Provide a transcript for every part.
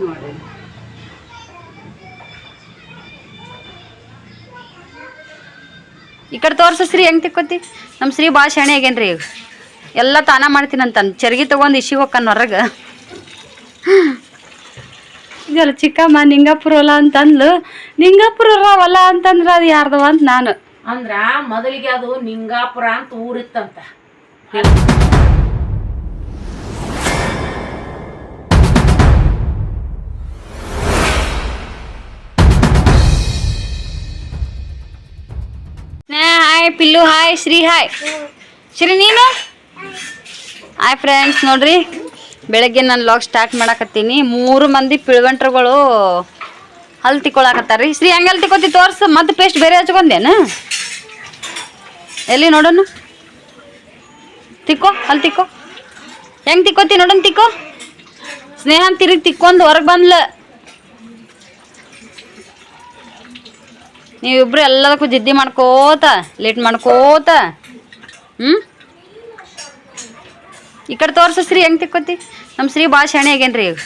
ನೋಡಿ. ಈ ಕಡೆ ತೋರ್ಸು ಶ್ರೀ ಹೆಂಗ್ ತಿಕ್ಕೋತಿ? ನಮ್ಮ ಶ್ರೀ ಭಾಳ ಶಾಣೆ ಆಗೇನ್ರಿ ಈಗ. ಎಲ್ಲ ತಾನ ಮಾಡ್ತೀನಂತ ಚರ್ಗಿ ತಗೊಂಡು ಇಶಿ ಹೋಗ್ತಾನ ಹೊರಗೆ. ಇದೆಲ್ಲ ಚಿಕ್ಕಮ್ಮ ನಿಂಗಾಪುರ ಹೊಲ ಅಂತಂದ್ಲು. ನಿಂಗಾಪುರ ಹೊಲ ಅಂತಂದ್ರೆ ಅದು ಯಾರ್ದವ ಅಂತ ನಾನು. ಅಂದ್ರ ಮೊದಲಿಗೆ ಅದು ನಿಂಗಾಪುರ ಅಂತ ಊರಿತ್ತಂತ. Hi Pillu hi Shri hi Shri ನೀನು? ಹಾಯ್ ಫ್ರೆಂಡ್ಸ್ ನೋಡ್ರಿ, ಬೆಳಗ್ಗೆ ನಾನು ಲಾಗ್ ಸ್ಟಾರ್ಟ್ ಮಾಡಕತ್ತೀನಿ. ಮೂರು ಮಂದಿ ಪಿಳ್ವಂಟ್ರುಗಳು ಹಲ್ ತಿಕ್ಕೊಳಕತ್ತಾರ್ರಿ. ಶ್ರೀ ಹೆಂಗೆ ಹಲ್ ತಿಕ್ಕೋತಿ ತೋರ್ಸು. ಮತ್ತೆ ಪೇಸ್ಟ್ ಬೇರೆ ಹಚ್ಕೊಂಡೇನು? ಎಲ್ಲಿ ನೋಡೋಣ? ತಿಕ್ಕೋ ಅಲ್ಲಿ ತಿಕ್ಕೋ. ಹೆಂಗೆ ತಿಕ್ಕೋತಿ ನೋಡೋಣ, ತಿಕ್ಕೋ. ಸ್ನೇಹ ತಿರುಗಿ ತಿಕ್ಕೊಂದು ಹೊರಗೆ ಬಂದ್ಲ. ನೀವಿಬ್ರು ಎಲ್ಲದಕ್ಕೂ ಜಿದ್ದಿ ಮಾಡ್ಕೋತ, ಲೇಟ್ ಮಾಡ್ಕೋತ. ಹ್ಞೂ ಈ ಕಡೆ ತೋರ್ಸು ಶ್ರೀ ಹೆಂಗೆ ತಿಕ್ಕೋತಿ? ನಮ್ಮ ಶ್ರೀ ಭಾಳ ಶಾಣೆ ಆಗೇನ್ರಿ ಈಗ.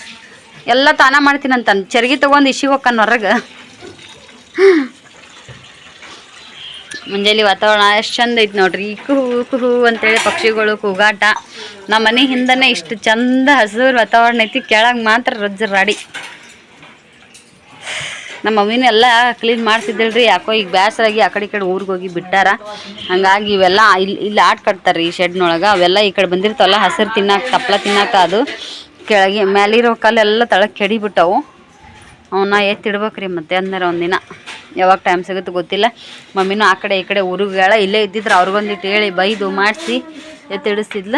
ಎಲ್ಲ ತಾನ ಮಾಡ್ತೀನಂತ ಚರ್ಗಿ ತಗೊಂಡು ಇಶಿ ಹೋಗ್ಕನ್ ಹೊರಗೆ. ಮುಂಜಾನೆ ವಾತಾವರಣ ಎಷ್ಟು ಚಂದ ಐತಿ ನೋಡ್ರಿ. ಕುಹು ಕುಹು ಅಂತೇಳಿ ಪಕ್ಷಿಗಳು, ಕೂಗಾಟ. ನಮ್ಮ ಮನೆ ಹಿಂದನೇ ಇಷ್ಟು ಚಂದ ಹಸಿರು ವಾತಾವರಣ ಐತಿ. ಕೆಳಗೆ ಮಾತ್ರ ರಜ್ಜ ರಾಡಿ. ನಮ್ಮ ಮಮ್ಮಿನೆಲ್ಲ ಕ್ಲೀನ್ ರೀ ಯಾಕೋ ಈಗ ಬೇಸರಾಗಿ ಆ ಕಡೆ ಈ ಕಡೆ ಊರಿಗೆ ಹೋಗಿ ಬಿಟ್ಟಾರ. ಹಂಗಾಗಿ ಇವೆಲ್ಲ ಇಲ್ಲಿ ಇಲ್ಲಿ ಆಟ ಕಟ್ತಾರೆ ಈ ಶೆಡ್ನೊಳಗೆ. ಅವೆಲ್ಲ ಈ ಕಡೆ ಬಂದಿರ್ತಾವಲ್ಲ ಹಸಿರು ತಿನ್ನಕ್ಕೆ ತಪ್ಪಲ ತಿನ್ನಾಕ ಅದು ಕೆಳಗೆ ಮೇಲಿರೋ ಕಲ್ಲೆಲ್ಲ ತಳಕ್ಕೆ ಕೆಡಿಬಿಟ್ಟವು. ಅವನ್ನ ಎತ್ತಿಡ್ಬೇಕ್ರಿ ಮತ್ತೆ ಅಂದ್ರೆ ಒಂದಿನ. ಯಾವಾಗ ಟೈಮ್ ಸಿಗುತ್ತೆ ಗೊತ್ತಿಲ್ಲ. ಮಮ್ಮಿನೂ ಆ ಕಡೆ ಈ ಕಡೆ ಊರುಗಳ ಇಲ್ಲೇ ಇದ್ದಿದ್ರೆ. ಅವ್ರಿಗೊಂದಿಟ್ಟು ಹೇಳಿ ಬೈದು ಮಾಡಿಸಿ ಎತ್ತಿಡಿಸ್ತಿದ್ಲ.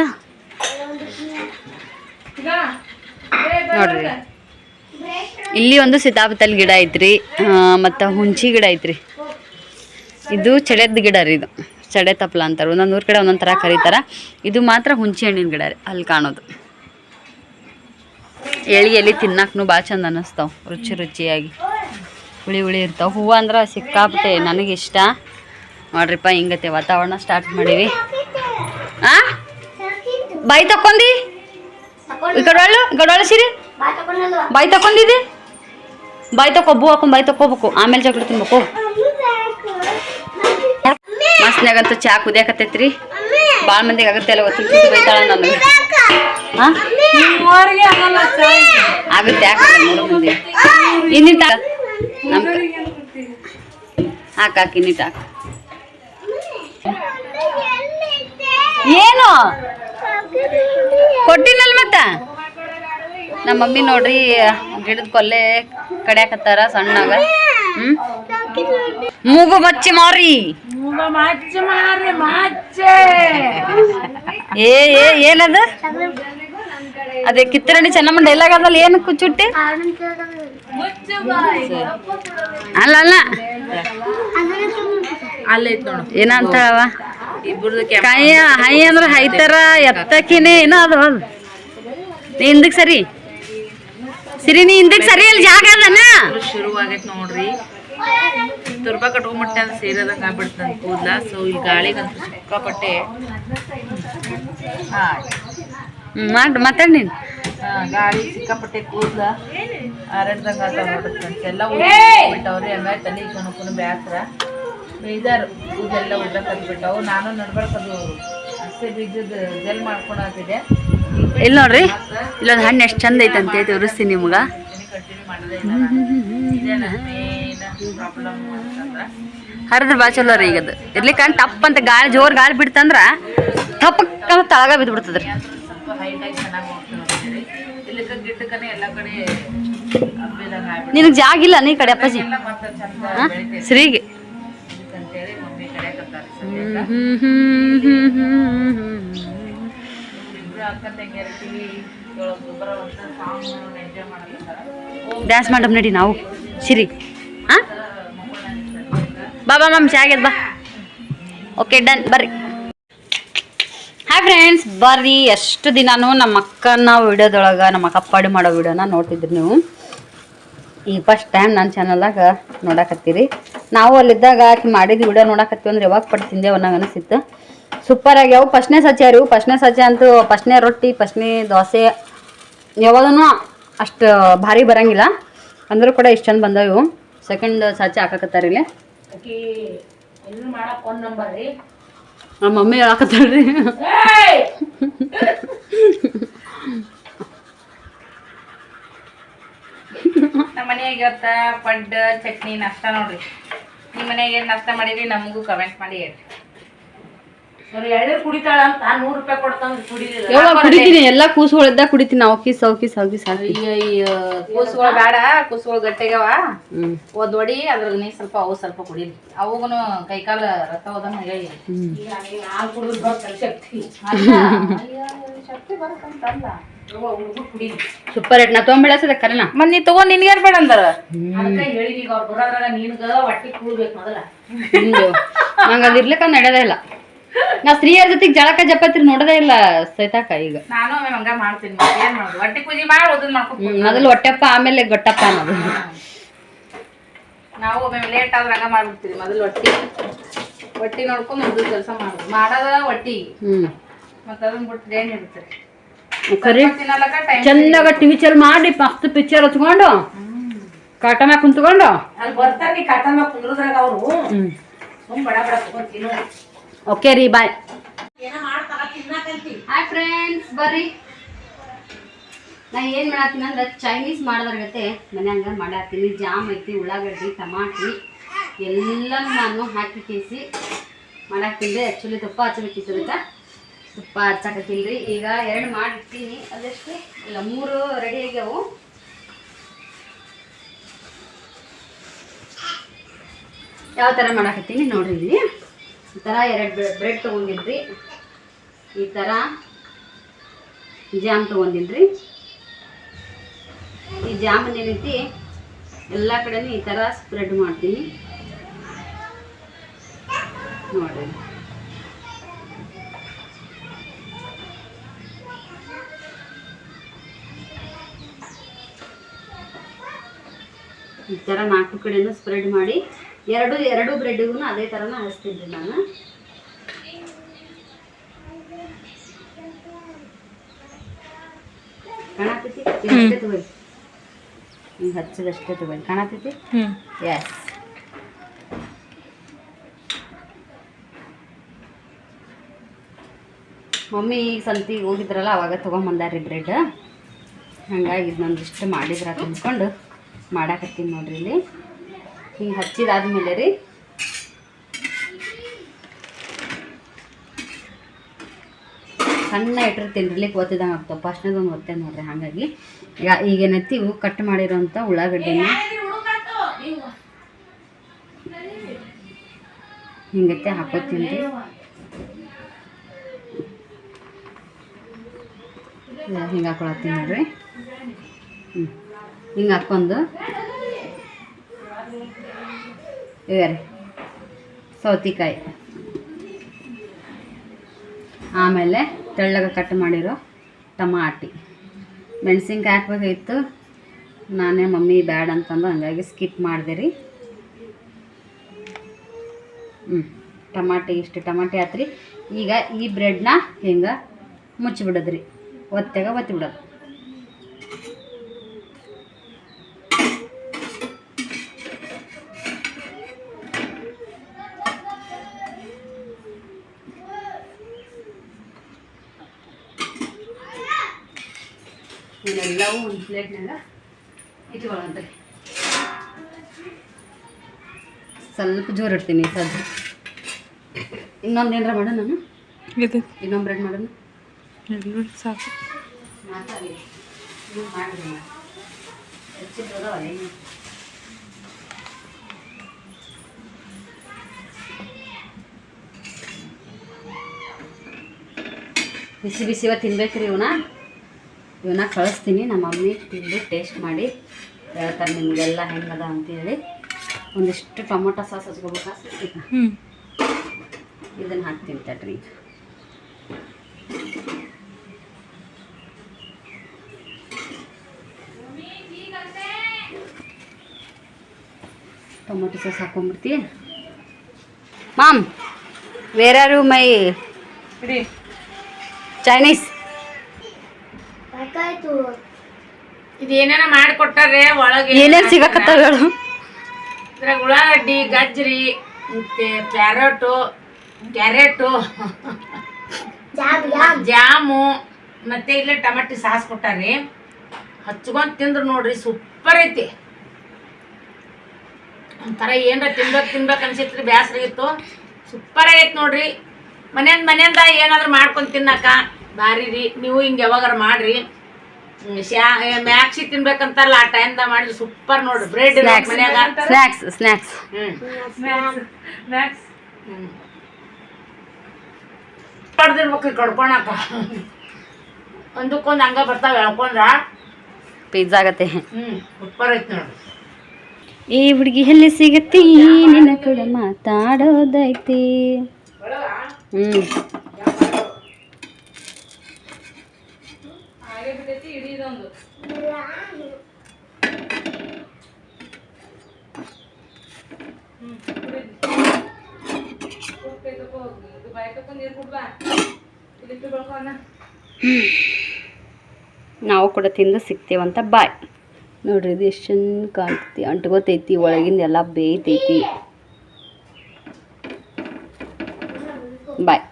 ನೋಡ್ರಿ. ಇಲ್ಲಿ ಒಂದು ಸೀತಾಪತಲ್ ಗಿಡ ಐತ್ರಿ ಮತ್ತು ಹುಂಚಿ ಗಿಡ ಐತ್ರಿ. ಇದು ಚಡೆದ ಗಿಡ ರೀ ಇದು. ಚಡೆ ತಪ್ಪಲ ಅಂತಾರೆ. ಒಂದೊಂದು ಊರ ಕಡೆ ಒಂದೊಂದು ಥರ ಕರೀತಾರ. ಇದು ಮಾತ್ರ ಹುಂಚಿ ಹಣ್ಣಿನ ಗಿಡ ರೀ, ಅಲ್ಲಿ ಕಾಣೋದು. ಎಳಿ ಎಲ್ಲಿ ತಿನ್ನಕ್ಕೂ ಭಾಳ ಚಂದ ಅನ್ನಿಸ್ತಾವೆ ರುಚಿ ರುಚಿಯಾಗಿ. ಹುಳಿ ಹುಳಿ ಇರ್ತಾವೆ. ಹೂವು ಅಂದ್ರೆ ಸಿಕ್ಕಾಪಟ್ಟೆ ನನಗೆ ಇಷ್ಟ. ನೋಡ್ರಿಪ್ಪ, ಹಿಂಗತೆ ವಾತಾವರಣ ಸ್ಟಾರ್ಟ್ ಮಾಡೀವಿ. ಆ? ಬಾಯಿ ತಕೊಂಡಿ ಗಡವಾಳು ಕಡೆ ಒಳ್ಳು, ಈ ಕಡೆ ಒಳ್ಳು ಸಿರಿ? ಬಾಯಿ ತಕೊಂಡಿದ್ದೆ ಬಾಯಿ ತಕೊ ಬೂ ಹಾಕೊಂಡ್ ಬಾಯ್ ತಕೋಬೇಕು ಆಮೇಲೆ ಜಗಳ ತಿನ್ಬೇಕು. ಮಸ್ತ್ನಾಗಂತೂ ಚಾ ಕುದಿಯಾಕತ್ತೈತ್ರಿ. ಭಾಳ ಮಂದಿಗೆ ಆಗತ್ತೆ ಅಲ್ಲ ಗೊತ್ತಿಲ್ಲ. ಬೈತಾಳ ನನಗೆ ಹಾಂ ಆಗುತ್ತೆ ಇನ್ನಿಟ್ಟ ಹಾಕ. ಹಾಕಿ ಇನ್ನಿಟ್ಟ ಹಾಕ. ಏನು? ಕೊಟ್ಟಿನಲ್ ಮತ್ತ? ನಮ್ಮ ಮಮ್ಮಿ ನೋಡ್ರಿ ಗಿಡದ ಕೊಲ್ಲೆ ಕಡ್ಯಾಕತ್ತಾರ ಸಣ್ಣಗ. ಹ್ಮ್? ಮೂಗು ಮಚ್ಚಿ ಮಾರಿ. ಏ ಏ ಏನದ? ಅದೇ ಕಿತ್ತರಣಿ ಚೆನ್ನಮ್ಮ ಡೈಲಾಗ್ ಅದಲ್ಲ ಏನು ಕುಚ್ಚುಟ್ಟಿ? ಅಲ್ಲ ಅಲ್ಲ. ಏನಂತ ಕೈಯ ಹೈ ಅಂದ್ರೆ ಹೈತಾರ ಎತ್ತಕಿನೇ ಏನೋ ಅದು. ಅದು ಹಿಂದಕ್ಕೆ ಸರಿ. ಸಿರಿ ನೀ ಹಿಂದಕ್ಕೆ ಸರಿ ಅಲ್ಲಿ ಜಾಗ ಅದನ ಶುರು ಆಗೈತ್ ನೋಡ್ರಿ. ತುರ್ಬ ಕಟ್ಕೊಂಬಿಟ್ಟೆ ಅಂತ ಸೇರದಂಗ ಆಗ್ಬಿಡ್ತ ನನ್ ಕೂದ್ಲ. ಸೊ ಇಲ್ಲಿ ಗಾಳಿಗಂತೂ ಸಿಕ್ಕಾಪಟ್ಟೆ ಮಾಡ್ ಮಾತಾಡ್ ನೀನು. ಹಾ, ಗಾಳಿ ಸಿಕ್ಕಾಪಟ್ಟೆ ಕೂದ್ಲ. ಆರಡ್ದಂಗ ಎಲ್ಲ ಬಿಟ್ಟವ್ರಿ ಹಂಗಾಗಿ ತಲೆ ಕಣಕ್ಕೂ ಬ್ಯಾಸ್ರ. ಬೇಜಾರು ಕೂದಲೆಲ್ಲ ಉದ್ದ ಕದ್ಬಿಟ್ಟವು. ನಾನು ನಡ್ಬಾರ್ದು ಅಷ್ಟೇ ಬೀಜದ ಜೆಲ್ ಮಾಡ್ಕೊಳತಿದೆ ಇಲ್ಲಿ ನೋಡ್ರಿ, ಇಲ್ಲೊಂದು ಹಣ್ಣು ಎಷ್ಟು ಚಂದ ಐತೆ ಅಂತ ತೋರಿಸ್ತೀನಿ ನಿಮ್ಗೆ. ಹರಿದ್ರೆ ಭಾಳ ಚಲೋ ರೀ ಈಗ ಅದು ಇರ್ಲಿಕ್ಕೆ ಟಪ್ ಅಂತ ಗಾಳಿ ಜೋರು ಗಾಳಿ ಬಿಡ್ತಂದ್ರ ತಪ್ಪ ತಳಗ ಬಿದ್ದು ಬಿಡ್ತದ್ರಿ ಸ್ವಲ್ಪ ಹೈಟ್ ಆಗಿ ಚೆನ್ನಾಗಿ ಹೋಗ್ತದೆ ಇಲ್ಲಕ್ಕ ಗಿಡ್ಡಕ್ಕನೆ ಎಲ್ಲ ಕಡೆ ಹಬ್ಬಿದಂಗ ನಿನಗೆ ಜಾಗ ಇಲ್ಲ ನೀ ಕಡೆ ಅಪ್ಪಾಜಿ? ಎಲ್ಲ ಮತ್ತೆ ಚಂದ ಹಾ? ಬೆಳಿತೈತೆ ಸರಿಗೆ ಅಂತೇಳಿ ಡ್ಯಾನ್ಸ್ ಮಾಡಮ್ ನಡಿ ನಾವು. ಸಿರಿ. ಹಾ ಬಾಬಾ ಮಮ್ ಚಾಗ್ಯದ ಬಾ. ಓಕೆ ಡನ್ ಬರ್ರಿ. ಹಾಯ್ ಫ್ರೆಂಡ್ಸ್ ಬರ್ರಿ. ಎಷ್ಟು ದಿನಾನು ನಮ್ಮ ಅಕ್ಕನ ವಿಡಿಯೋದೊಳಗೆ, ನಮ್ಮ ಅಕ್ಕ ಪಾಡಿ ಮಾಡೋ ವಿಡಿಯೋನ ನೋಡ್ತಿದ್ರಿ ನೀವು. ಈ ಫಸ್ಟ್ ಟೈಮ್ ನನ್ನ ಚಾನಲ್ದಾಗ ನೋಡಕತ್ತೀರಿ. ನಾವು ಅಲ್ಲಿದ್ದಾಗ ಆಕೆ ಮಾಡಿದ ವಿಡಿಯೋ ನೋಡಕತ್ತೀವಿ ಅಂದ್ರೆ ಯಾವಾಗ ಪಟ್ಟು ತಿಂದೇವು ಅನ್ನಂಗೆ ಅನಿಸಿತ್ತು. ಸೂಪರ್ ಆಗ್ಯಾವು ಫಸ್ಟ್ನೇ ಸಜ್ಜೆ ರೀ. ಫಸ್ಟ್ನೇ ಸಜ್ಜೆ ಅಂತೂ ಫಸ್ಟ್ನೇ ರೊಟ್ಟಿ ಫಸ್ಟ್ನೇ ದೋಸೆ. ಯಾವಾಗೂ ಅಷ್ಟು ಭಾರಿ ಬರಂಗಿಲ್ಲ. ಅಂದರೂ ಕೂಡ ಇಷ್ಟು ಚಂದ ಬಂದವು ಇವು. ಸೆಕೆಂಡ್ ಸಾಚಿ ಹಾಕಕತ್ತಾರ ಇಲ್ಲಿ. ನಮ್ಮ ಮಮ್ಮಿ ಹೇಳಕತ್ತಾಳ್ರಿ ರೀ. ನಮ್ಮ ಮನೆಯಾಗ ಇವತ್ತ ಪಡ್ಡ ಚಟ್ನಿ ನಾಷ್ಟ ನೋಡ್ರಿ. ನಿಮ್ಮ ಮನೆಯಾಗ ಏನು ನಾಷ್ಟ ಮಾಡಿರಿ? ನಮಗೂ ಕಮೆಂಟ್ ಮಾಡಿ ಹೇಳ್ರಿ ಅವ್ರು ಎಳ್ನೀರು ಕುಡಿತಾಳ ಅಂತ ನೂರು ರೂಪಾಯಿ ಕೊಡ್ತಾಂದ್ರೆ ಕುಡಿಲಿಲ್ಲ ಯಾವಾಗ ಕುಡಿತೀನಿ ಎಲ್ಲ ಕೂಸುಗಳಿದ್ದ ಕುಡಿತೀನಿ. ಅವಕೀಸ್ ಹಾಕಿ ಅಯ್ಯಯ್ಯ ಕೂಸುಗಳು ಬೇಡ ಕೂಸುಗಳು ಗಟ್ಟಿಗವ. ಒಂದ್ ಒಡಿ ಅದ್ರಾಗ ನೀ ಸ್ವಲ್ಪ ಅವು ಸ್ವಲ್ಪ ಕುಡಿಲಿ. ಅವುಗುನು ಕೈಕಾಲ ರಥ ಹೋದಂಗ ಸೂಪರ್ ಏಟ್ ನಾ ತೊಗೊಂಬಿಡಸದ ಕರೆನ. ಮತ್ ನೀ ತಗೊಂಡ್ ನಿನ್ಗೇನ್ ಬೇಡ ಅಂದಾರ? ಅದಕ್ಕ ಹೇಳಿ ಈಗ ಅವ್ರು ಬರೋದ್ರಾಗ ನಿನ್ಗ ಹೊಟ್ಟಿ ಕೂಡ್ಬೇಕು ಮೊದಲ. ನಂಗೆ ಅದು ಇರ್ಲಿಕ್ಕ ನಡೆಯೋದೇ ಇಲ್ಲ. ನಾ ಸ್ತ್ರೀಯರ ಜೊತೆಗೆ ಜಳಕ ಜಪತ್ರಿ ನೋಡೋದೇ ಇಲ್ಲ ಸೈತಾಕ ಈಗ. ನಾನು ಒಮ್ಮೆ ಹಂಗ ಮಾಡ್ತೀನಿ ಮತ್ತೆ ಏನ್ ಮಾಡೋದು? ಹೊಟ್ಟೆ ಪೂಜೆ ಮಾಡಿ ಓದನ್ ಮಾಡ್ಕೊತ ಮೊದಲು ಹೊಟ್ಟೆಪ್ಪ ಆಮೇಲೆ ಗೊಟ್ಟಪ್ಪ ಅನ್ನೋದು. ನಾವು ಒಮ್ಮೆ ಲೇಟ್ ಆದ್ರೆ ಹಂಗ ಮಾಡ್ಬಿಡ್ತೀವಿ. ಮೊದಲು ಹೊಟ್ಟಿ. ಹೊಟ್ಟಿ ನೋಡ್ಕೊಂಡು ಮೊದಲು ಕೆಲಸ ಮಾಡೋದು. ಮಾಡೋದ ಹೊಟ್ಟಿ. ಹ್ಮ್. ಮತ್ತೆ ಅದನ್ನ ಬಿಟ್ಟು ಏನ್ ಇರುತ್ತೆ. ಟೈಮ್ ಚಂದಾಗ ಟಿವಿ ಚಲ್ ಮಾಡಿ ಮಸ್ತ್ ಪಿಕ್ಚರ್ ಹಚ್ಕೊಂಡು ಕಾಟ ಮ್ಯಾಗ ಕುಂತ್ಕೊಂಡು. ಅಲ್ಲಿ ಬರ್ತಾರೆ ನೀ ಕಾಟನ್ ಮ್ಯಾಗ ಕುಂದ್ರದ್ರಾಗ ಅವರು. ಬಡ ಬಡ ಓಕೆ ರೀ ಬಾಯ್ ಹಾಯ್ ಫ್ರೆಂಡ್ಸ್ ಬರ್ರಿ. ನಾ ಏನು ಮಾಡತ್ತೀನಿ ಅಂದ್ರೆ ಚೈನೀಸ್ ಮಾಡೋದ್ರ ಜೊತೆ ಮನ್ಯಾಗ ಮಾಡತ್ತೀನಿ. ಜಾಮ್ ಐತಿ ಉಳ್ಳಾಗಡ್ಡಿ ಟಮಾಟಿ ಎಲ್ಲನೂ ನಾನು ಹಾಕಿ ಕೇಸಿ ಮಾಡಾಕ್ತೀನಿ ಆ್ಯಕ್ಚುಲಿ ತುಪ್ಪ ಹಚ್ಚಬೇಕಿತ್ತು ಅದಕ್ಕೆ. ತುಪ್ಪ ಹಚ್ಚಾಕತ್ತೀನಿ ಈಗ ಎರಡು ಮಾಡಿರ್ತೀನಿ. ಅದಷ್ಟೇ? ಇಲ್ಲ ಮೂರು ರೆಡಿ ಆಗ್ಯಾವು. ಯಾವ ಥರ ಮಾಡಾಕತ್ತೀನಿ ನೋಡಿ ಇಲ್ಲಿ. ಈ ಥರ ಎರಡು ಬ್ರೆಡ್ ತೊಗೊಂಡಿದ್ರಿ. ಈ ಥರ ಜಾಮ್ ತೊಗೊಂಡಿದ್ರಿ. ಈ ಜಾಮನ್ ಏನೈತಿ ಎಲ್ಲ ಕಡೆನೂ ಈ ಥರ ಸ್ಪ್ರೆಡ್ ಮಾಡ್ತೀನಿ. ನೋಡಿರಿ. ಈ ಥರ ನಾಲ್ಕು ಕಡೆಯೂ ಸ್ಪ್ರೆಡ್ ಮಾಡಿ ಎರಡು ಎರಡು ಬ್ರೆಡ್ಗೂ ಅದೇ ಥರನ ಹಚ್ತಿದ್ದೆ ನಾನು. ಕಾಣತೈತಿ ಇದಷ್ಟೇ ತಗೊಳ್ಳಿ. ಹಿಂಗೆ ಹಚ್ಚದಷ್ಟೇ ತಗೊಳ್ಳಿ. ಕಾಣತೈತಿ ಎಸ್ ಮಮ್ಮಿ ಈಗ ಸಂತಿಗೆ ಹೋಗಿದ್ರಲ್ಲ ಅವಾಗ ತೊಗೊಂಬಂದಾರ್ರಿ ಬ್ರೆಡ್. ಹಂಗಾಗಿ ಇದನ್ನೊಂದಿಷ್ಟು ಮಾಡಿದ್ರ ತಿಂದ್ಕೊಂಡು ಮಾಡಾಕತ್ತೀನಿ ನೋಡ್ರಿ ಇಲ್ಲಿ. ಹಿಂಗೆ ಹಚ್ಚಿದಾದ್ಮೇಲೆ ರೀ. ಸಣ್ಣ ಇಟ್ಟಿರ್ತೀನಿ ಇರ್ಲಿಕ್ಕೆ ಒತ್ತಿದಂಗೆ ಆಗ್ತಾವೆ ಫಸ್ಟ್ನದೊಂದು ಒತ್ತೆ ನೋಡ್ರಿ ಹಾಗಾಗಿ. ಈಗ ಈಗೇನೈತಿ ಇವು ಕಟ್ ಮಾಡಿರೋಂಥ ಉಳ್ಳಾಗಡ್ಡಿನ. ಹಿಂಗತ್ತೆ ಹಾಕೋತೀನಿ ರೀ. ಹಿಂಗೆ ಹಾಕೊಳತ್ತೀನಿ ನೋಡ್ರಿ. ಹ್ಞೂ ಹಿಂಗೆ ಹಾಕ್ಕೊಂಡು ಇವೆ ರೀ ಸೌತಿಕಾಯಿ. ಆಮೇಲೆ ತೆಳ್ಳಗ ಕಟ್ ಮಾಡಿರೋ ಟಮಾಟಿ. ಮೆಣಸಿನ್ಕಾಯಿ ಹಾಕ್ಬೇಕಾಗಿತ್ತು. ನಾನೇ ಮಮ್ಮಿ ಬ್ಯಾಡ ಅಂತಂದು ಹಂಗಾಗಿ ಸ್ಕಿಪ್ ಮಾಡಿದೆ ರೀ ಹ್ಞೂ ಟಮಾಟಿ ಇಷ್ಟು ಟಮಾಟಿ ಆತ್ರಿ ಈಗ ಈ ಬ್ರೆಡ್ನ ಹಿಂಗೆ ಮುಚ್ಚಿಬಿಡೋದ್ರಿ. ಒತ್ತೆಗ ಒತ್ತಿ ಬಿಡೋದು. ಇವನ್ನೆಲ್ಲವೂ ಒಂದು ರೀ ಸ್ವಲ್ಪ ಜೋರು ಇಡ್ತೀನಿ ಸದ್ದು ಇನ್ನೊಂದು ಏನಾರ ಮಾಡೋಣ ನಾನು? ಇದು. ಇನ್ನೊಂದು ಬ್ರೆಡ್ ಮಾಡೋಣ? ಸಾಕು. ಮಾತಾಡಿ. ಮಾಡಿರಿ ಇನ್ನು ಬಿಸಿ ಬಿಸಿವ ತಿನ್ಬೇಕ್ರಿ ಇವನ್ನ ಇವನ್ನ ಕಳಿಸ್ತೀನಿ. ನಮ್ಮ ಮಮ್ಮಿ ತಿಂದು ಟೇಸ್ಟ್ ಮಾಡಿ ಹೇಳ್ತಾರೆ ನಿಮಗೆಲ್ಲ ಹೆಂಗದ ಅಂತೇಳಿ. ಒಂದಿಷ್ಟು ಟೊಮೊಟೊ ಸಾಸ್ ಹಚ್ಕೋಬೇಕಾ? ಇದನ್ನು ಹಾಕ್ತೀನಿ ಈಗ tomato sauce ಹಾಕೊಂಡ್ಬಿಡ್ತಿ mom where are you my ಇಡಿ. ಇದೇನೇನ ಮಾಡಿಕೊಟ್ಟಾರೆ ಒಳಗೆ ಏನೇನ್ ಸಿಗಕತ್ತಾವ ಹೇಳು ಇದ್ರಾಗ ಉಳ್ಳಾಗಡ್ಡಿ ಗಜ್ರಿ ಮತ್ತೆ ಕ್ಯಾರೆಟು ಕ್ಯಾರೆಟು ಜಾಮು ಮತ್ತೆ ಇಲ್ಲ ಟಮಾಟಿ ಸಾಸ್ ಕೊಟ್ಟಾರಿ. ಹಚ್ಕೊಂಡ್ ತಿಂದ್ರು ನೋಡ್ರಿ ಸೂಪರ್ ಐತಿ. ಒಂಥರ ಏನ್ರ ತಿನ್ಬೇಕು ತಿನ್ಬೇಕು ಅನ್ಸಿತ್ರಿ ಬ್ಯಾಸ್ರ ಇತ್ತು ಸೂಪರ್ ಐತಿ ನೋಡ್ರಿ. ಮನೆಯಿಂದ ಮನೆಯಿಂದ ಏನಾದ್ರು ಮಾಡ್ಕೊಂಡು ತಿನ್ನಕ ಭಾರಿ ರೀ ನೀವು ಹಿಂಗೆ ಯಾವಾಗಾರ ಮಾಡ್ರಿ. ಮ್ಯಾಕ್ಸಿ ತಿನ್ಬೇಕಂತಾರಲ್ಲ ಆ ಟೈಮ್ದಾಗ ಮಾಡಿದ್ರೆ ಸೂಪರ್ ನೋಡ್ರಿ ಬ್ರೆಡ್ ಸ್ನ್ಯಾಕ್ಸ್ ಸ್ನ್ಯಾಕ್ಸ್ ಪಡ್ದಿರ್ಬೇಕು ಕಡ್ಕೊಳಕ. ಒಂದಕ್ಕೊಂದು ಹಂಗ ಬರ್ತಾವ ಹೇಳ್ಕೊಂಡ್ರ. ಪಿಜ್ಜಾ ಆಗತ್ತೆ. ಹ್ಮ್ ಸೂಪರ್ ಐತಿ ನೋಡ್ರಿ ಈ ಹುಡುಗಿ ಎಲ್ಲಿ ಸಿಗತ್ತೆ? ನಿನ್ನ ಕೂಡ ಮಾತಾಡೋದೈತಿ. ಹ್ಮ್. ನಾವು ಕೂಡ ತಿಂದು ಸಿಗ್ತೇವಂತ ಬಾಯ್. ನೋಡ್ರಿ, ಇದು ಎಷ್ಟು ಚಂದ ಕಾಣ್ತೈತಿ. ಅಂಟ್ಕೋತೈತಿ ಒಳಗಿಂದ ಎಲ್ಲ ಬೇಯ್ತೈತಿ. ಬಾಯ್.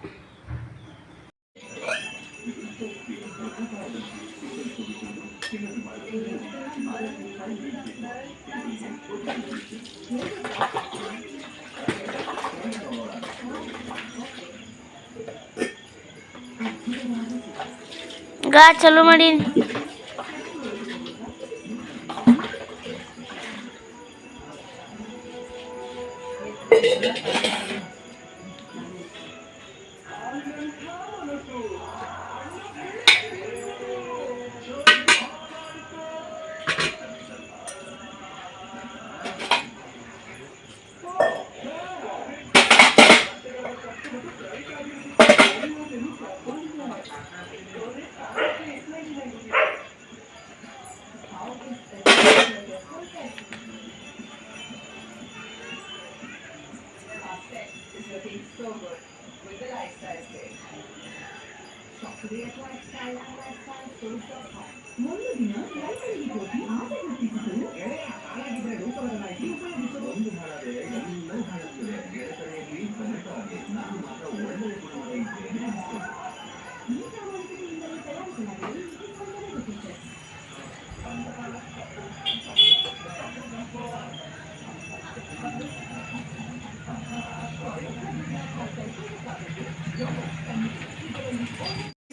ಗಾ ಚಲೋ ಮಾಡಿ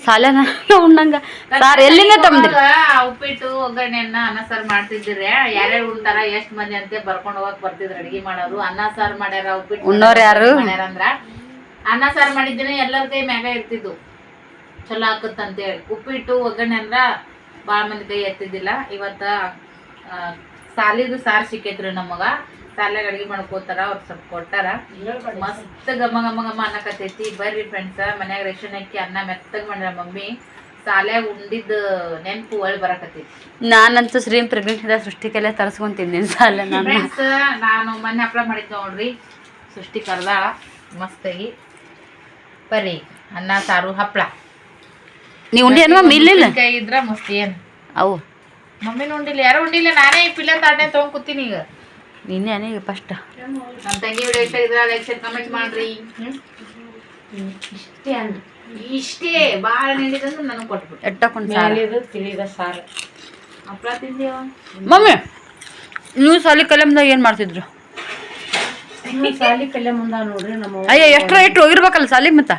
ಸಾಲನ ಉಣ್ಣಂಗ. ಸಾರ್ ಎಲ್ಲಿಂದ ಅವಾಗ ಉಪ್ಪಿಟ್ಟು ಒಗ್ಗರಣೆಯನ್ನ ಅನ್ನ ಸಾರು ಮಾಡ್ತಿದ್ರಿ ಯಾರ್ಯಾರು ಉಣ್ತಾರ ಎಷ್ಟ್ ಮಂದಿ ಅಂತ ಬರ್ಕೊಂಡು ಹೋಗಕ್ ಬರ್ತಿದ್ರು ಅಡಿಗೆ ಮಾಡೋರು. ಅನ್ನ ಸಾರು ಮಾಡ್ಯಾರ ಉಪ್ಪಿಟ್ಟು ಉಣ್ಣೋರ್ ಯಾರು? ಅಂದ್ರ ಅನ್ನ ಸಾರು ಮಾಡಿದ್ದೀನಿ ಎಲ್ಲರ ಕೈ ಮ್ಯಾಗ ಇರ್ತಿದ್ದು ಚಲೋ ಆಕತ್ ಅಂತೇಳಿ. ಉಪ್ಪಿಟ್ಟು ಒಗ್ಗರಣೆ ಅಂದ್ರ ಬಾಳ ಮಂದಿ ಕೈ ಎತ್ತಿದ್ದಿಲ್ಲ. ಇವತ್ತ ಸಾಲಿದು ಸಾರ್ ಸಿಕ್ಕೈತ್ರಿ ನಮಗ. ಸಾಲ್ಯಾಗ ಅಡಿಗೆ ಮಾಡ್ಕೋತಾರ ಅವ್ರು ಸ್ವಲ್ಪ ಕೊಟ್ಟಾರ ಮಸ್ತ್ ಗಮ ಗಮ ಗಮ ಅನ್ನಕತ್ತೈತಿ. ಬರ್ರಿ ಫ್ರೆಂಡ್ಸ ಮನ್ಯಾಗ ರೇಷನ್ ಅಕ್ಕಿ ಅನ್ನ ಮೆತ್ತಗೆ ಮಾಡ್ಯಾರ ಮಮ್ಮಿ. ಸಾಲ್ಯಾಗ ಉಂಡಿದ್ದ ನೆನಪು ಒಳ್ ಬರಕತ್ತೈತಿ. ನಾನಂತೂ ಶ್ರೀ ಪ್ರೆಗ್ನೆಂಟ್ ಇದ್ದ ಸೃಷ್ಟಿಕೆಲ್ಲ ತರಿಸ್ಕೊಂಡ್ ತಿಂದಿನಿ ಸಾಲ ನಾನು ಫ್ರೆಂಡ್ಸ್ ನಾನು ಮೊನ್ನೆ ಹಪ್ಳ ಮಾಡಿದ್ದೆ ನೋಡ್ರಿ. ಸೃಷ್ಟಿ ಕರ್ದಾಳ ಮಸ್ತಾಗಿ. ಬರ್ರಿ ಅನ್ನ ಸಾರು ಹಪ್ಳ. ನೀವು ಉಂಡಿ ಕೈ ಇದ್ರ ಮಸ್ತ್ ಏನು. ಅವು. ಮಮ್ಮಿನ ಉಂಡಿಲ್ಲ ಯಾರು ಉಂಡಿಲ್ಲ. ನಾನೇ ಈ ಪಿಲ್ಲ ತಾಟೆ ತಗೊಂಡ್ ಕೂತೀನಿ ಈಗ. ನಿನ್ನೆ ಅನೇಕ ಫಸ್ಟ್ ನಮ್ಮ ತಂಗಿ ವಿಡಿಯೋ ಇಷ್ಟ ಇದ್ರ ಲೈಕ್ ಶೇರ್ ಕಮೆಂಟ್ ಮಾಡ್ರಿ? ಇಷ್ಟೇ ಅನ್ನ ಇಷ್ಟೇ. ಭಾಳ ನೀಡಿದಂದ್ರೆ ನನಗೆ ಕೊಟ್ಬಿಟ್ಟು ಎಟ್ಟಕೊಂಡು ಸಾಲ? ತಿಳಿದ ಸಾರು ಹಪ್ಪಳ ತಿಂದೇವ ಮಮ್ಮಿ ನೀವು ಸಾಲಿ ಕಲಮ್ದಾಗ ಏನ್ ಮಾಡ್ತಿದ್ರು? ಸಾಲಿ ಕಲ್ಯ ಮುಂದ ನೋಡ್ರಿ ನಮ್ಮ ಅಯ್ಯ ಎಷ್ಟು ಎಷ್ಟು ಹೋಗಿರ್ಬೇಕಲ್ಲ ಸಾಲಿ. ಮತ್ತ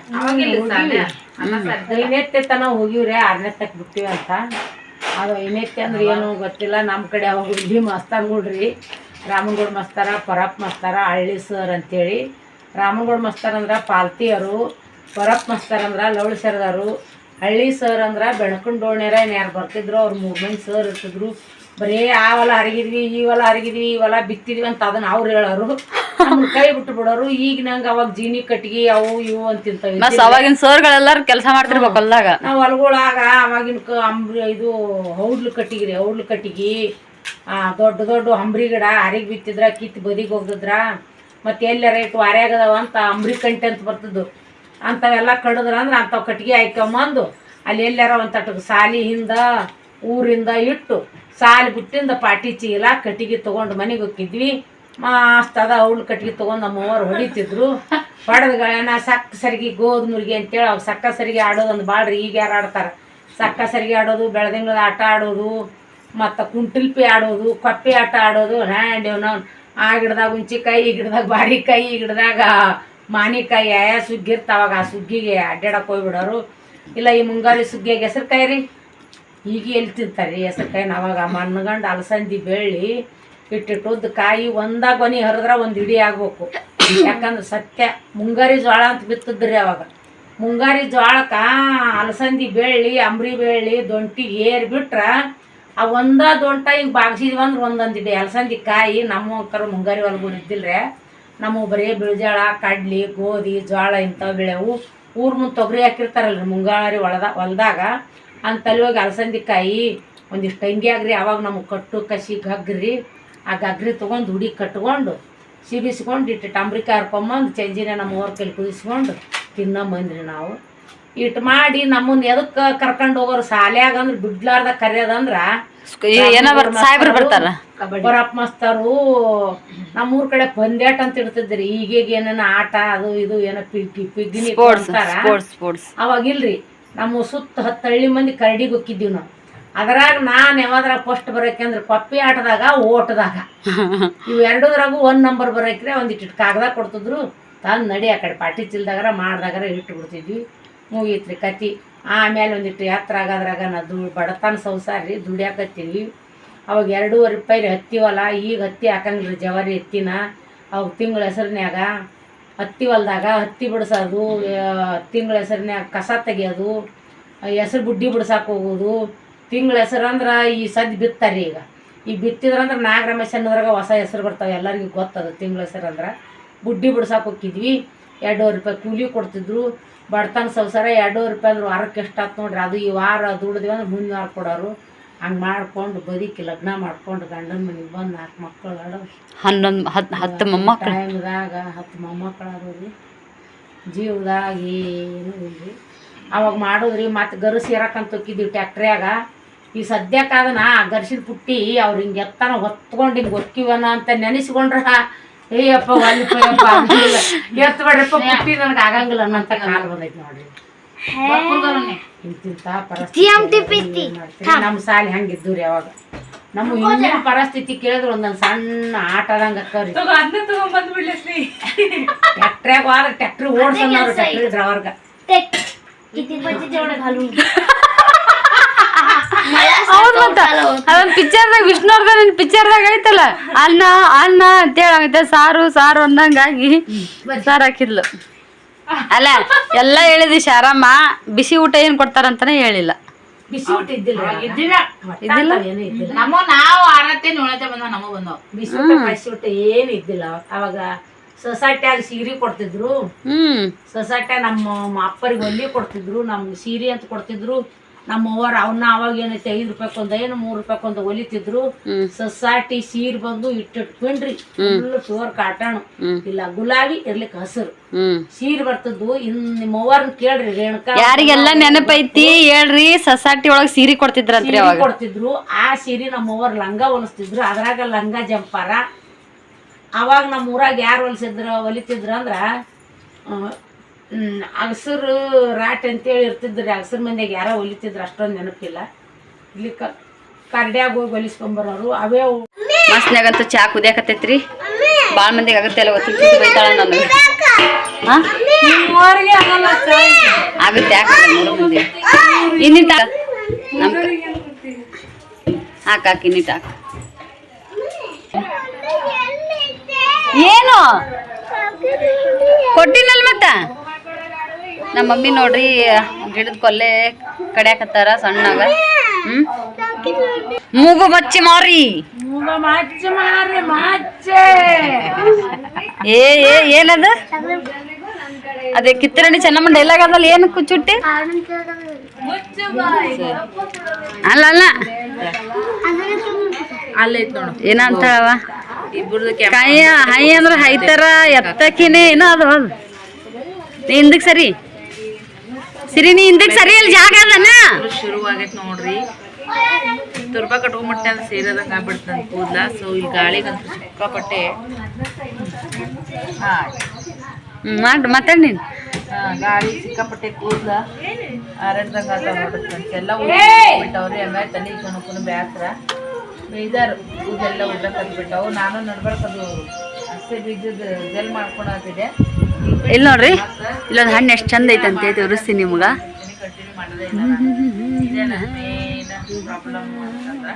ಐನೇತ್ತೆ ತನ ಹೋಗಿವ್ರೆ ಆರನೇ ತಕ್ ಬಿಟ್ಟಿವಿ ಅಂತ ಅದು ಐನೇತ್ತೆ ಅಂದ್ರೆ ಏನು ಗೊತ್ತಿಲ್ಲ ನಮ್ಮ ಕಡೆ ಅವಾಗ ಇಲ್ಲಿ ಮಸ್ತಾರ ನೋಡ್ರಿ ರಾಮನಗೌಡ ಮಸ್ತಾರ ಪರಪ್ ಮಸ್ತಾರ ಹಳ್ಳಿ ಸರ್ ಅಂತೇಳಿ. ರಾಮನಗೌಡ ಮಸ್ತಾರ್ ಅಂದ್ರೆ ಪಾಲ್ತಿಯರು ಪರಪ್ ಮಸ್ತಾರ್ ಅಂದ್ರೆ ಲವಳಿ ಸರ್ದಾರು ಹಳ್ಳಿ ಸರ್ ಅಂದ್ರೆ ಬೆಳಕನ್ ಡೋಣ್ಯರ ಯಾರು ಬರ್ತಿದ್ರು ಅವ್ರು ಮೂರು ಮಂದಿ ಸರ್ ಇರ್ತಿದ್ರು. ಬರೀ ಆ ಹೊಲ ಹರಿಗಿದ್ವಿ ಈ ಹೊಲ ಹರಿಗಿದ್ವಿ ಈ ಹೊಲ ಬಿತ್ತಿದ್ವಿ ಅಂತ ಅದನ್ನ ಅವ್ರು ಹೇಳೋರು. ನಮ್ಮನ್ನ ಕೈ ಬಿಟ್ಟು ಬಿಡೋರು. ಈಗ ನಂಗೆ ಅವಾಗ ಜೀನಿ ಕಟ್ಗಿ ಅವು ಇವು ಅಂತಿಂತವೆ ಮತ್ ಅವಾಗಿನ ಸರ್ಗಳೆಲ್ಲಾರು ಕೆಲಸ ಮಾಡ್ತಿರ್ಬೇಕು ಹೊಲ್ದಾಗ. ನಾವು ಹೊಲಗಳಾಗ ಅವಾಗಿನ ಕ ಅಂಬ್ರಿ ಇದು ಹೌಡ್ಲು ಕಟ್ಟಿಗೆ ರೀ ಹೌಡ್ಲು ಕಟ್ಟಿಗೆ ದೊಡ್ಡ ದೊಡ್ಡ ಅಂಬ್ರಿ ಗಿಡ ಹರಿಗೆ ಬಿತ್ತಿದ್ರ, ಕಿತ್ತು ಬದಿಗೆ ಹೋಗ್ದಿದ್ರ ಮತ್ತೆ ಎಲ್ಲಾರ ಇಟ್ಟು ವಾರ್ಯಾಗದವ ಅಂತ ಅಂಬ್ರಿ ಕಂಟೆ ಅಂತ ಬರ್ತಿದ್ದು ಅಂಥವೆಲ್ಲ ಕಡಿದ್ರ ಅಂದ್ರೆ ಅಂಥವು ಕಟ್ಗೆ ಹಾಕೊಂಬಂದು ಅಲ್ಲಿ ಎಲ್ಲಾರ ಒಂದು ತಟಕ್ ಸಾಲಿ ಹಿಂದ ಊರಿಂದ ಇಟ್ಟು ಸಾಲಿ ಬಿಟ್ಟಿಂದ ಪಾಟಿ ಚೀಲ ಕಟ್ಟಿಗೆ ತೊಗೊಂಡು ಮನೆಗೆ ಹೋಗಿದ್ವಿ ಮಸ್ತ್ ಅದ ಅವಳು ಕಟ್ಟಿಗೆ ತೊಗೊಂಡು ನಮ್ಮವ್ರು ಹೊಡಿತಿದ್ರು. ಹೊಡೆದ ಗಳನ ಸಕ್ಕ ಸರಿಗೆ ಗೋದ್ ಮುರ್ಗಿ ಅಂತೇಳಿ ಅವು ಸಕ್ಕ ಸರಿಗೆ ಆಡೋದು ಒಂದು ಈಗ ಯಾರು ಆಡ್ತಾರೆ? ಸಕ್ಕ ಸರಿಗೆ ಆಡೋದು ಬೆಳದಿಂಗಳ ಆಟ ಆಡೋದು ಮತ್ತು ಕುಂಟಿಲ್ಪಿ ಆಡೋದು, ಕಪ್ಪೆ ಆಟ ಆಡೋದು, ಹ್ಯಾಂಡ್ ಆ ಗಿಡದಾಗ ಹುಂಚಿಕಾಯಿ ಈ ಗಿಡದಾಗ ಬಾರಿಕಾಯಿ ಈ ಗಿಡದಾಗ ಮಾನಿಕಾಯಿ ಯಾವ ಸುಗ್ಗಿ ಇರ್ತಾವಾಗ ಆ ಸುಗ್ಗಿಗೆ ಅಡ್ಡಾಡಕ್ಕೆ ಹೋಗ್ಬಿಡೋರು. ಇಲ್ಲ, ಈ ಮುಂಗಾರಿ ಸುಗ್ಗಿಯಾಗ ಹೆಸರುಕಾಯಿ ರೀ? ಈಗ ಎಲ್ಲಿ ತಿಂತಾರೆ ಹೆಸರುಕಾಯಿ ಅವಾಗ ಮಣ್ಣಗಂಡು ಅಲಸಂದಿ ಬೆಳ್ಳಿ ಇಟ್ಟಿಟ್ಟುದ್ದು ಕಾಯಿ ಒಂದ ಗೊನಿ ಹರಿದ್ರೆ ಒಂದು ಇಡೀ ಆಗ್ಬೇಕು. ಯಾಕಂದ್ರೆ ಸತ್ಯ, ಮುಂಗಾರಿ ಜೋಳ ಅಂತ ಬಿತ್ತಿದ್ರಿ ಅವಾಗ. ಮುಂಗಾರಿ ಜೋಳಕ್ಕೆ ಅಲಸಂದಿ ಬೆಳ್ಳಿ, ಅಂಬ್ರಿ ಬೆಳ್ಳಿ, ದೊಂಟಿ ಏರ್ ಬಿಟ್ರೆ ಆ ಒಂದ ದೊಂಟ ಈಗ ಬಾಗ್ಸಿದ್ವಿ ಅಂದ್ರೆ ಒಂದೊಂದಿದೆ ಅಲಸಂದಿ ಕಾಯಿ, ನಮ್ಮ ಕರು ಮುಂಗಾರಿ ಹೊಲ್ಗಳು ಇದ್ದಿಲ್ರೆ. ನಮ್ಮ ಬರೀ ಬಿಳಿಜಾಳ, ಕಡ್ಲಿ, ಗೋಧಿ ಜೋಳ ಇಂಥವು ಬೆಳೆವು ಊರ್ ಮುಂದೆ ತೊಗರಿ ಹಾಕಿರ್ತಾರಲ್ರಿ ಮುಂಗಾರಿ ಹೊಲದ ಹೊಲ್ದಾಗ. ಅಂತಲ್ಲಿ ಹೋಗಿ ಅಲಸಂದಿಕಾಯಿ ಒಂದಿಷ್ಟು ತಂಗಿ ಆಗ್ರಿ. ಅವಾಗ ನಮಗೆ ಕಟ್ಟು, ಕಸಿ ಗಗ್ರಿ ಆ ಗಗ್ರಿ ತೊಗೊಂಡು ಹುಡಿ ಕಟ್ಕೊಂಡು ಸಿಬಿಸ್ಕೊಂಡು ಇಟ್ಟು ಟಂಬ್ರಿಕಾಯಿ ಹರ್ಕೊಂಬಂದು ಚಂಜಿನ ನಮ್ಮ ಊರ ಕುದಿಸ್ಕೊಂಡು ತಿನ್ನೋ ಬಂದ್ರಿ ನಾವು. ಇಟ್ಟು ಮಾಡಿ ನಮ್ಮನ್ನ ಎದಕ್ಕೆ ಕರ್ಕೊಂಡು ಹೋಗೋರು? ಸಾಲ್ಯಾಗ ಅಂದ್ರೆ ಬಿಡ್ಲಾರ್ದ ಕರೆಯೋದಂದ್ರ ಏನೋ ಬರ್ತ ಸಾಹೇಬ್ರು ಬರ್ತಾರ? ಬರಪ್ಪ ಮಸ್ತರು ನಮ್ಮೂರ್ ಕಡೆ ಪಂದ್ಯಾಟ ಅಂತ ಇಡ್ತಿದ್ರಿ. ಈಗೀಗ ಏನೇನ ಆಟ ಅದು ಇದು ಏನೋ ಪಿಗ್ಗಿ ಪಿಗ್ಗಿನಿ ಸ್ಪೋರ್ಟ್ಸ್ ಅವಾಗಿಲ್ರಿ ನಮ್ಮ ಸುತ್ತ ಹತ್ತು ಹಳ್ಳಿ ಮಂದಿ ಕರಡಿಗೆ ಹೋಗಿದ್ದೀವಿ ನಾವು. ಅದ್ರಾಗ ನಾನು ಯಾವಾದ್ರ ಫಸ್ಟ್ ಬರೋಕೆಂದ್ರೆ ಪಪ್ಪಿ ಆಟದಾಗ ಓಟದಾಗ. ಇವು ಎರಡೂದ್ರಾಗೂ ಒಂದ್ ನಂಬರ್ ಬರೋಕ್ರೆ ಒಂದಿಟ್ಟು ಕಾಗದ ಕೊಡ್ತಿದ್ರು. ತಂದು ನಡಿ ಆ ಕಡೆ ಪಾಟಿ ಚಿಲ್ದಾಗರ ಮಾಡ್ದಾಗರ ಇಟ್ಟು ಬಿಡ್ತಿದ್ವಿ ಮುಗೀತ್ರಿ ಕತಿ. ಆಮೇಲೆ ಒಂದಿಟ್ಟು ಯಾತ್ರ ಆಗೋದ್ರಾಗ ನಾ ದು ಬಡತನ ಸಂಸಾರ ರೀ ದುಡಿಯಾಕತ್ತೀವಿ ಅವಾಗ ಎರಡೂವರೆ ರೂಪಾಯಿ ಹತ್ತಿವಲ್ಲ, ಈಗ ಹತ್ತಿ ಹಾಕಂಗಿಲ್ಲ ಜವಾರಿ ಎತ್ತಿನ. ಅವಾಗ ತಿಂಗಳ ಹೆಸರಿನ್ಯಾಗ ಹತ್ತಿ ಹೊಲ್ದಾಗ ಹತ್ತಿ ಬಿಡಿಸೋದು ತಿಂಗಳ ಹೆಸರಿನ್ಯಾಗ ಕಸ ತೆಗಿಯೋದು ಹೆಸರು ಬುಡ್ಡಿ ಬಿಡ್ಸಕ್ಕೆ ಹೋಗೋದು. ತಿಂಗಳ ಹೆಸರು ಅಂದ್ರೆ ಈ ಸದ್ಯ ಬಿತ್ತಾರೆ ಈಗ. ಈ ಬಿತ್ತಿದ್ರಂದ್ರೆ ನಾಗರಮೇಶ ಅನ್ನೋದ್ರಾಗ ಹೊಸ ಹೆಸರು ಬರ್ತಾವೆ, ಎಲ್ಲರಿಗೂ ಗೊತ್ತದು ತಿಂಗಳ ಹೆಸರು ಅಂದ್ರೆ. ಬುಡ್ಡಿ ಬಿಡ್ಸಕ್ಕೆ ಹೋಗಿದ್ವಿ ಎರಡೂವರೆ ರೂಪಾಯಿ ಕೂಲಿ ಕೊಡ್ತಿದ್ರು. ಬಡತನ ಸಂಸಾರ ಎರಡೂವರೆ ರೂಪಾಯಿ ಅಂದ್ರೆ ವಾರಕ್ಕೆ ಎಷ್ಟು ಆತು ನೋಡ್ರಿ. ಅದು ಈ ವಾರ ದುಡಿದ್ವಿ ಅಂದ್ರೆ ಮುಂದಿನ ವಾರ ಕೊಡೋರು. ಹಂಗೆ ಮಾಡ್ಕೊಂಡು ಬದುಕಿ ಲಗ್ನ ಮಾಡ್ಕೊಂಡು ಗಂಡನ ಮನೆಗೆ ಬಂದು ನಾಲ್ಕು ಮಕ್ಕಳು ಆಡೋರು. ಹನ್ನೊಂದು ಹತ್ತು ಹತ್ತು ಮೊಮ್ಮಕ್ಳು. ಟೈಮ್ದಾಗ ಹತ್ತು ಮೊಮ್ಮಕ್ಕಳು ರೀ ಜೀವದಾಗ ಏನು ಇಲ್ರಿ. ಅವಾಗ ಮಾಡೋದ್ರಿ ಮತ್ತು ಗರಸಿ ಸೇರಕ್ಕಂತ ಹೋಗಿದ್ದೀವಿ ಟ್ಯಾಕ್ಟ್ರ್ಯಾಗ. ಈ ಸದ್ಯಕ್ಕಾಗ ನಾ ಗರ್ಸಿದ ಪುಟ್ಟಿ ಅವ್ರು ಹಿಂಗೆ ಎತ್ತನ ಹೊತ್ಕೊಂಡು ಹಿಂಗೆ ಹೊತ್ತಿವನ ಅಂತ ನೆನೆಸ್ಕೊಂಡ್ರ. ಏಯಪ್ಪ ಒಲ್ಲಿಪ್ಪ ಎತ್ತು ಬಿಡ್ರಪ್ಪ ಪುಟ್ಟಿ ನನಗೆ ಆಗಂಗಿಲ್ಲ ಅನ್ನಂತ ಕಾಲ ಬಂದೈತಿ ನೋಡ್ರಿ. ಇಂತಿಂತ ಪರಿಸ್ಥಿತಿ? ನಮ್ಮ ಸಾಲಿ ಹಂಗಿದ್ದು ರೀ ಅವಾಗ. ನಮ್ಮ ಹಿಂದಿನ ಪರಿಸ್ಥಿತಿ ಕೇಳಿದ್ರೆ ಒಂದೊಂದು ಸಣ್ಣ ಆಟದಂಗ ಅಕ್ಕವ್ರಿ ಟ್ಯಾಕ್ಟ್ರ್ಯಾಗ ಹೋದ್ರೆ ಟ್ಯಾಕ್ಟ್ರಿ ಓಡ್ಸನ್ನವ್ರು ಟ್ಯಾಕ್ಟ್ರಿ ಡ್ರೈವರ್ಗ ಹೌದ್ ಮತ್ತ ಅದೊಂದ್ ಪಿಕ್ಚರ್ದಾಗ ವಿಷ್ಣುವರ್ಧನ್ ಪಿಕ್ಚರ್ದಾಗ ಐತಲ್ಲ? ಅನ್ನ ಅನ್ನ ಅಂತೇಳಿ ಆಗೈತೆ ಸಾರು ಸಾರು ಅಂದಂಗಾಗಿ ಸಾರು ಹಾಕಿದ್ಲು. ಅಲ್ಲ ಎಲ್ಲ ಹೇಳಿದಿ ಶಾರಮ್ಮ ಬಿಸಿ ಊಟ ಏನ್ ಕೊಡ್ತಾರಂತಾನೆ ಹೇಳಿಲ್ಲ. ಬಿಸಿ ಊಟ ಇದ್ದಿಲ್ಲ. ಇದ್ದಿಲ್ಲ. ಇದ್ದಿಲ್ಲ? ಏನು ಇದ್ದಿಲ್ಲ. ನಮ್ಮ ನಾವು ಆರತ್ತೆ ಬಂದ ನಮಗ್ ಬಂದವ್. ಬಿಸಿ ಊಟ ಬಿಸಿ ಊಟ ಏನು ಇದ್ದಿಲ್ಲ. ಅವಾಗ. ಸೊಸೈಟಿಯಾಗ ಸೀರೆ ಕೊಡ್ತಿದ್ರು. ಹ್ಮ್. ಸೊಸೈಟಿಯಾಗ ನಮ್ಮ ಅಪ್ಪರಿಗೆ ಹೊಲಿ ಕೊಡ್ತಿದ್ರು ನಮ್ಗೆ ಸೀರೆ ಅಂತ ಕೊಡ್ತಿದ್ರು. ನಮ್ಮ ಅವ್ವರ ಅವನ್ನ ಅವಾಗ ಏನೈತೆ ಐದು ರೂಪಾಯಿಕೊಂದು ಏನು ಮೂರ್ ರೂಪಾಯಿಕೊಂದು ಹೊಲಿತಿದ್ರು ಒಲಿತಿದ್ರು ಸೊಸೈಟಿ ಸೀರ್ ಬಂದು ಇಟ್ಟಿಟ್ಕೊಂಡ್ರಿ. Full pure ಕಾಟಾಣು. ಇಲ್ಲ ಗುಲಾಬಿ ಇರ್ಲಿಕ್ಕೆ ಹಸಿರು. ಸೀರ್ ಬರ್ತದ್ದು ಇನ್ ನಿಮ್ಮ ಅವ್ವರ್ನ ಕೇಳ್ರಿ ರೇಣುಕಾ ಯಾರಿಗೆಲ್ಲ ನೆನಪೈತಿ ಹೇಳ್ರಿ ಸೊಸೈಟಿ ಒಳಗ್ ಸೀರೆ ಕೊಡ್ತಿದ್ರಂತ್ರಿ ಅವಾಗ. ಕೊಡ್ತಿದ್ರು ಆ ಸೀರೆ ನಮ್ಮ ಅವ್ವರ್ ಲಂಗ ಹೊಲಿಸ್ತಿದ್ರು ಅದ್ರಾಗ ಲಂಗ ಜಂಪಾರ. ಅವಾಗ ನಮ್ಮ ಊರಾಗ ಯಾರು ಹೊಲಿಸಿದ್ರ ಹೊಲಿತಿದ್ರ ಅಂದ್ರ ಅಗಸರು ರಾಟ್ ಅಂತೇಳಿ ಇರ್ತಿದ್ರಿ ಅಗಸರ್ ಮಂದಿಯಾಗ ಯಾರೋ ಹೊಲಿತಿದ್ರು ಅಷ್ಟೊಂದು ನೆನಪಿಲ್ಲ. ಇಲ್ಲಿ ಕರ್ಡ್ಯಾಗ ಹೋಗಿ ಹೊಲಿಸ್ಕೊಂಬರೋರು ಅವೇ ಮಸ್ನಾಗಂತ ಚಾ ಕುದಿಯಾಕತ್ತೈತ್ರಿ. ಭಾಳ ಮಂದಿಗೆ ಆಗುತ್ತೆ ಅಲ್ಲ ಗೊತ್ತಿಲ್ಲ ಬೈತಾಳ ನನಗೆ ಹಾ? ಆಗುತ್ತೆ ಯಾಕೆ ಮಂದಿ. ಹಾಕ. ಹಾಕಿ ಇನ್ನಿಟ ಹಾಕ. ಏನು? ಕೊಟ್ಟಿನಲ್ ಮತ್ತ? ನಮ್ಮ ಮಮ್ಮಿ ನೋಡ್ರಿ ಗಿಡದ ಕೊಲ್ಲೆ ಕಡ್ಯಾಕತ್ತಾರ ಸಣ್ಣಗ. ಹ್ಮ್? ಮೂಗು ಮಚ್ಚಿ ಮಾರಿ. ಏ ಏ ಏನದು? ಅದೇ ಕಿತ್ತರಣಿ ಚೆನ್ನಮ್ಮ ಡೈಲಾಗ್ ಅದಲ್ಲ ಏನು ಕುಚ್ಚುಟ್ಟಿ? ಅಲ್ಲ ಅಲ್ಲ. ಇಬ್ಬರದು ಕೈ ಹೈ ಅಂದ್ರೆ ಹೈತರ ಎತ್ತಕಿನೇ ಏನೋ ಅದು? ಅದು ಹಿಂದಕ್ಕೆ ಸರಿ. ಸಿರಿ ನೀ ಹಿಂದಕ್ಕೆ ಸರಿ ಅಲ್ಲಿ ಜಾಗ ಅದನ ಶುರು ಆಗೈತ್ ನೋಡ್ರಿ. ತುರ್ಬ ಕಟ್ಕೊಂಬಿಟ್ಟೆ ಅಂತ ಸೇರೋದಂಗೆ ಆಗ್ಬಿಡ್ತು ನನ್ನ ಕೂದಲ. ಸೊ ಇಲ್ಲಿ ಗಾಳಿಗಂತೂ ಸಿಕ್ಕಾಪಟ್ಟೆ ಹಾಂ. ಮಾಡ್ ಮಾತಾಡ್ ನೀನು. ಹಾ, ಗಾಳಿ ಸಿಕ್ಕಾಪಟ್ಟೆ ಕೂದಲ. ನೋಡ್ರಿ ಫ್ರೆಂಡ್ಸ್ ಎಲ್ಲ ಬಿಟ್ಟವ್ರಿ ಹಂಗಾಗಿ ತಲೆ ಕಣಕ್ಕೂ ಬ್ಯಾಸ್ರ. ಬೇಜಾರು ಕೂದಲೆಲ್ಲ ಉದ್ದ ಕದ್ಬಿಟ್ಟವು. ನಾನು ನಡ್ಬರ್ಕದು ಅಷ್ಟೇ ಬೀಜದ ಜೆಲ್ ಮಾಡ್ಕೊಳತಿದೆ ಇಲ್ಲಿ ನೋಡ್ರಿ? ಇಲ್ಲೊಂದು ಹಣ್ಣು ಎಷ್ಟು ಚಂದ ನಿಮ್ಗೆ. ನನ್ನ ಮೇನ್ ಪ್ರಾಬ್ಲಮ್ ಅಂತಂದ್ರೆ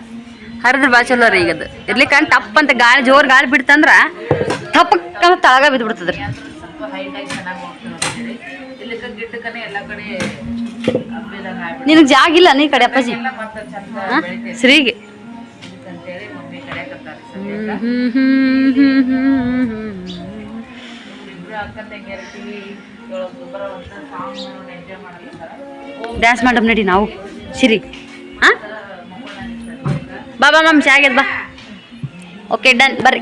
ಹರಿದ್ರೆ ಭಾಳ ಚಲೋ ರೀ ಈಗ ಅದು ಇರ್ಲಿಕ್ಕ ತಪ್ಪ ಅಂತ ಗಾಳಿ ಜೋರು ಗಾಳಿ ಬಿಡ್ತಂದ್ರ ತಪ್ಪಕ್ಕ ತಳಗ ಬಿದ್ದು ಬಿಡ್ತದ್ರಿ ನಿನಗೆ ಜಾಗ ಇಲ್ಲ ನೀ ಕಡೆ ಅಪ್ಪಾಜಿ. ಹಾ? ಸರಿಗೆ ಮಾಡಲಿದ್ದಾರೆ ಡ್ಯಾನ್ಸ್ ಮಾಡಮ್ ನಡಿ ನಾವು. ಸಿರಿ. ಹಾಂ ಬಾಬಾ ಬಾ ಮಮ್ ಚಾಗ್ಯದ ಬಾ. ಓಕೆ ಡನ್ ಬರ್ರಿ.